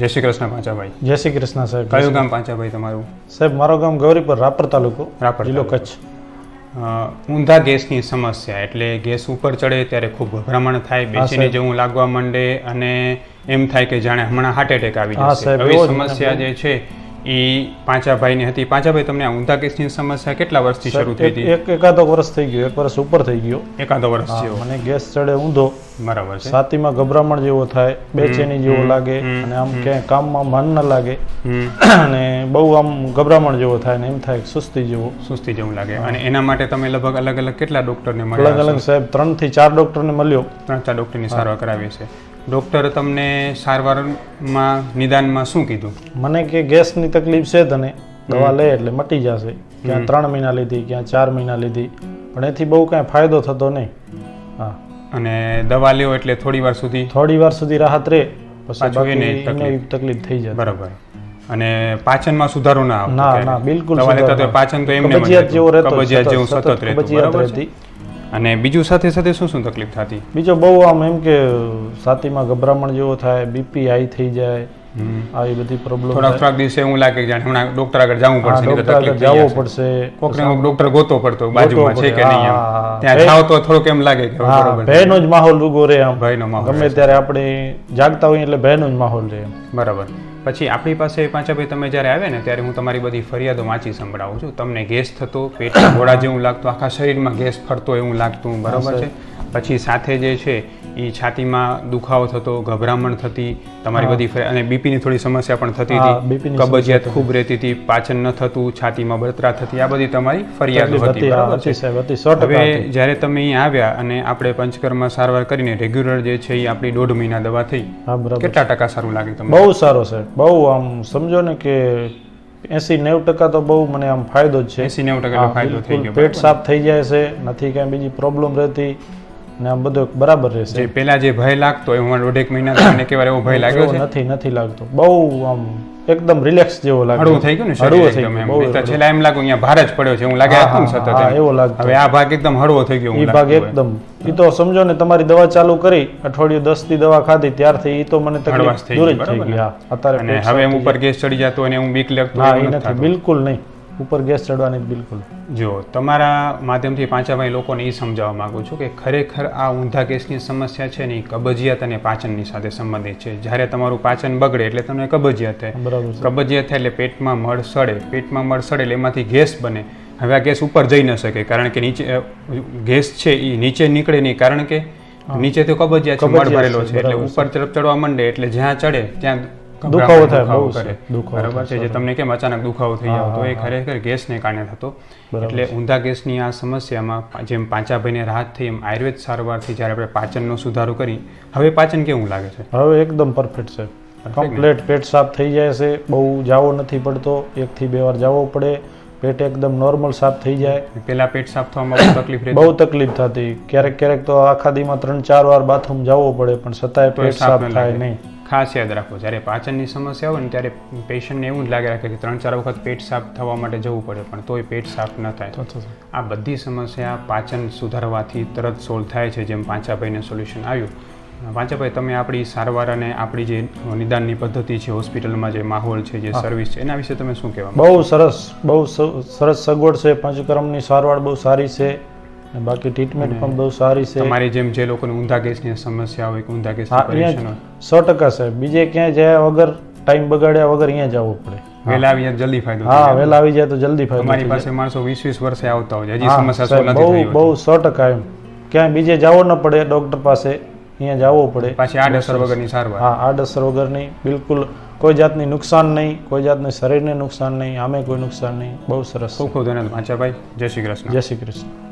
જય શ્રી કૃષ્ણ પાંચાભાઈ. જય શ્રી કૃષ્ણ સાહેબ. કયું ગામ પાંચાભાઈ તમારું? સાહેબ મારો ગામ ગૌરીપુર રાપર તાલુકો રાપર જિલ્લો કચ્છ. ઊંધા ગેસની સમસ્યા એટલે ગેસ ઉપર ચડે ત્યારે ખૂબ ભ્રમણ થાય બેસીને. જેવું લાગવા માંડે અને એમ થાય કે જાણે હમણાં હાર્ટ એટેક આવી જશે. આવી સમસ્યા જે છે એ પાંચાભાઈની હતી. પાંચાભાઈ તમને ઊંધા ગેસની સમસ્યા કેટલા વર્ષથી શરૂ થઈ હતી? એક એકાદો વર્ષ થઈ ગયો એક વર્ષ ઉપર થઈ ગયો. એકાદો વર્ષ થયો. મને ગેસ ચડે ઊંધો. બરાબર છે. છાતીમાં ગભરામણ જેવો થાય બેચેની જેવો લાગે અને આમ ક્યાંય કામમાં મન ન લાગે. અને બહુ આમ ગભરામણ જેવો થાય ને એમ થાય સુસ્તી જેવો. સુસ્તી જેવું લાગે. અને એના માટે તમે લગભગ અલગ અલગ કેટલા ડોક્ટરને મળ્યા અલગ અલગ સાહેબ ત્રણથી ચાર ડોક્ટરને મળ્યો. ત્રણ ચાર ડોક્ટરની સારવાર કરાવી છે ડોક્ટર તમને સારવારમાં નિદાનમાં શું કીધું? મને કે ગેસની તકલીફ છે તને દવા લે એટલે મટી જશે. ક્યાં ત્રણ મહિના લીધી ક્યાં ચાર મહિના લીધી. પણ એથી બહુ કાંઈ ફાયદો થતો નહીં. હા. અને દવા લેવો એટલે થોડી વાર સુધી? થોડી વાર સુધી રાહત રહે પછી એને તકલીફ. થઈ જાય. બરાબર. અને પાચનમાં સુધારો ના ના ના બિલકુલ પાચન તો એમને જેવો રહેતો કબજિયાત જેવું સતત રહેતો. બરાબર રહેતી. અને બીજું સાથે સાથે શું શું તકલીફ થતી? બીજો બહુ આમ એમ કે છાતીમાં ગભરામણ જેવો થાય બીપી હાઈ થઈ જાય આવી બધી પ્રોબ્લેમ થોડાક થોડાક દિવસે એવું લાગે કે જાણે હમણાં ડોક્ટર આગળ જવું પડશે ડોક્ટર આગળ થઈ જવું. પડશે. કોકને કોક ડોક્ટર ગોતો પડતો બાજુમાં છે કે નહીં ત્યાં જાવ તો થોડુંક એમ લાગે કે. ભયનો જ માહોલ ઉગો રહે આમ. ભયનો માહોલ ગમે ત્યારે આપણે જાગતા હોઈએ એટલે ભયનો જ માહોલ રહે બરાબર. પછી આપણી પાસે પાંચાભાઈ તમે જ્યારે આવે ને ત્યારે હું તમારી બધી ફરિયાદો વાંચી સંભળાવું છું. તમને ગેસ થતો પેટ ઘોડા જેવું લાગતું, આખા શરીરમાં ગેસ ફરતો એવું લાગતું, બરાબર છે? પછી સાથે જે છે એ છાતીમાં દુખાવો થતો ગભરામણ થતી તમારી બધી અને બીપીની થોડી સમસ્યા પણ થતી હતી. કબજિયાત ખૂબ રહેતી હતી પાચન ન થતું છાતીમાં બળતરા થતી આ બધી તમારી ફરિયાદો હતી હવે જ્યારે તમે અહીં આવ્યા અને આપણે પંચકર્મ સારવાર કરીને રેગ્યુલર જે છે એ આપણી દોઢ મહિના દવા થઈ કેટલા ટકા સારું લાગે તમને? બહુ સારો છે. બહુ આમ સમજો ને કે એસી નેવું ટકા તો બહુ મને આમ ફાયદો જ છે. એસી નેવું ટકા ફાયદો થઈ ગયો પેટ સાફ થઈ જાય છે નથી કાંઈ બીજી પ્રોબ્લેમ રહેતી. ને આ બધું બરાબર રહેશે. જે પેલા જે ભય લાગતો એ હું દોઢેક મહિના તમને કેવા એવો ભય લાગ્યો છે? નથી નથી લાગતો. બહુ આમ એકદમ રિલેક્સ જેવો લાગે હળવું થઈ ગયું ને હળવું થઈ ગયું, તો છેલ્લા એમ લાગ્યું અહીંયા ભાર જ પડ્યો છે. હું લાગે હા, સતત એવો લાગે હવે આ ભાગ એકદમ હળવો થઈ ગયો એ ભાગ એકદમ. એ તો સમજો ને તમારી દવા ચાલુ કરી અઠવાડિયું દસથી દવા ખાધી ત્યારથી એ તો મને તકલીફ દૂર જ થઈ ગઈ અત્યારે હવે એમ ઉપર ગેસ ચડી જતો અને હું બીક લાગતું નથી બિલકુલ નહીં. ઉપર ગેસ ચડવાની બિલકુલ. જો તમારા માધ્યમથી પાંચાભાઈ લોકોને એ સમજાવવા માગું છું કે ખરેખર આ ઊંધા ગેસની સમસ્યા છે ને એ કબજિયાત અને પાચનની સાથે સંબંધિત છે. જ્યારે તમારું પાચન બગડે એટલે તમને કબજિયાત થાય. બરાબર કબજિયાત થાય એટલે પેટમાં મળ સડે. પેટમાં મળ સડે એટલે એમાંથી ગેસ બને. હવે આ ગેસ ઉપર જઈ ન શકે કારણ કે નીચે ગેસ છે એ નીચે નીકળે નહીં કારણ કે નીચે તો કબજિયાત છે મળ ભરેલો છે, છે. એટલે ઉપર તરફ ચડવા માંડે એટલે જ્યાં ચડે ત્યાં દુખાવો થાય, બહુ કરે. બરાબર છે જે તમને કેમ અચાનક દુખાવો થઈ હા, તો એ ખરેખર ગેસને કારણે થતો. એટલે ઊંધા ગેસની આ સમસ્યામાં જેમ પાંચાભાઈને રાહત થઈ એમ આયુર્વેદ સારવારથી જ્યારે આપણે પાચનનો સુધારો કરી હવે પાચન કેવું લાગે છે? હવે એકદમ પરફેક્ટ છે. કમ્પ્લેટ પેટ સાફ થઈ જાય છે બહુ જાવો નથી પડતો એક થી બે વાર જાવો પડે પેટ એકદમ નોર્મલ સાફ થઈ જાય. પેલા પેટ સાફ થવામાં બહુ તકલીફ બહુ તકલીફ થતી. ક્યારેક ક્યારેક તો આખા દીમાં ત્રણ ચાર વાર બાથરૂમ જવો પડે પણ છતાંય પેટ સાફ થાય. નહીં. ખાસ યાદ રાખો જ્યારે પાચનની સમસ્યા હોય ને ત્યારે પેશન્ટને એવું જ લાગે રાખે કે ત્રણ ચાર વખત પેટ સાફ થવા માટે જવું પડે પણ તોય પેટ સાફ ન થાય. આ બધી સમસ્યા પાચન સુધારવાથી તરત સોલ્વ થાય છે જેમ પાંચાભાઈને સોલ્યુશન આવ્યું. પાંચાભાઈ તમે આપણી સારવાર અને આપણી જે નિદાનની પદ્ધતિ છે હોસ્પિટલમાં જે માહોલ છે જે સર્વિસ છે એના વિશે તમે શું કહેવા બહુ સરસ બહુ સરસ સગવડ છે પંચકર્મની સારવાર બહુ સારી છે. બાકી ટ્રીટમેન્ટ પણ બહુ સારી છે. તમારી જેમ જે લોકોને ઊંધા ગેસની સમસ્યા હોય કે ઊંધા હોય સો ટકા સાહેબ. બીજે ક્યાંય જાય વગર ટાઈમ બગાડ્યા વગર અહીંયા જવું પડે. વહેલા આવી જાય જલ્દી ફાયદો હા. વહેલા આવી જાય તો જલ્દી ફાયદો અમારી પાસે માણસો વીસ વીસ વર્ષે આવતા હોય હજી સમસ્યા નથી થઈ બહુ બહુ સો ટકા એમ. ક્યાંય બીજે જવો ન પડે ડોક્ટર પાસે અહીંયા જવું પડે. પાછી આડ અસર વગરની સારવાર. હા આડઅસર વગરની બિલકુલ કોઈ જાતની નુકસાન નહીં કોઈ જાતની શરીરને નુકસાન નહીં આમે કોઈ નુકસાન નહીં. બહુ સરસ. ખૂબ ખૂબ ધન્યવાદ. પાંચાભાઈ જય શ્રી કૃષ્ણ. જય શ્રી કૃષ્ણ.